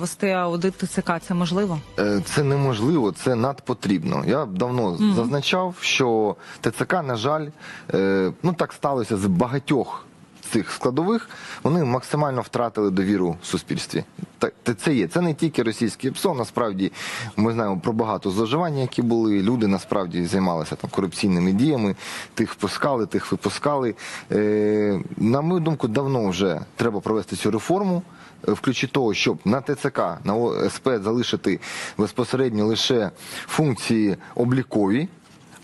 Вести аудит ТЦК це можливо? Е, Це неможливо, це надпотрібно. Я давно зазначав, що ТЦК, на жаль, е, ну так сталося з багатьох цих складових. Вони максимально втратили довіру в суспільстві. Те- це є. Це не тільки російське ПСО. Насправді ми знаємо про багато зловживань, які були. Люди насправді займалися там корупційними діями. Тих впускали, тих випускали. Е, на мою думку, давно вже треба провести цю реформу. Е, того, щоб на ТЦК, на ОСП залишити безпосередньо лише функції облікові,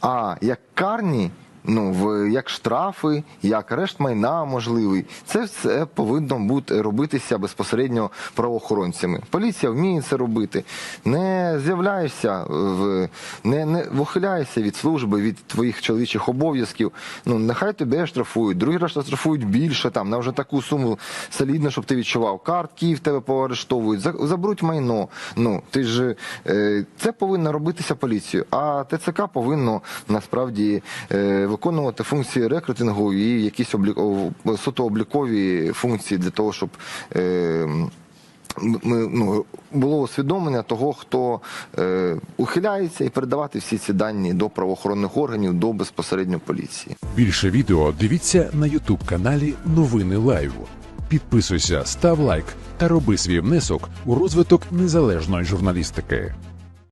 а як карні, ну в як штрафи, як арешт майна можливий, це все повинно бути робитися безпосередньо правоохоронцями. Поліція вміє це робити. Не з'являєшся в не, не вихиляєшся від служби, від твоїх чоловічих обов'язків. Ну нехай тебе штрафують, другий раз штрафують більше там на вже таку суму солідно, щоб ти відчував. Картки в тебе поарештовують, заберуть майно. Ну ти ж е, це повинно робитися поліцією. А ТЦК повинно насправді е, виконувати функції рекрутингу і якісь облік... суто облікові функції для того, щоб. Е, ми, ну, було усвідомлення того, хто е, ухиляється, і передавати всі ці дані до правоохоронних органів, до безпосередньо поліції. Більше відео дивіться на Ютуб каналі Новини Лайв. Підписуйся, став лайк та роби свій внесок у розвиток незалежної журналістики.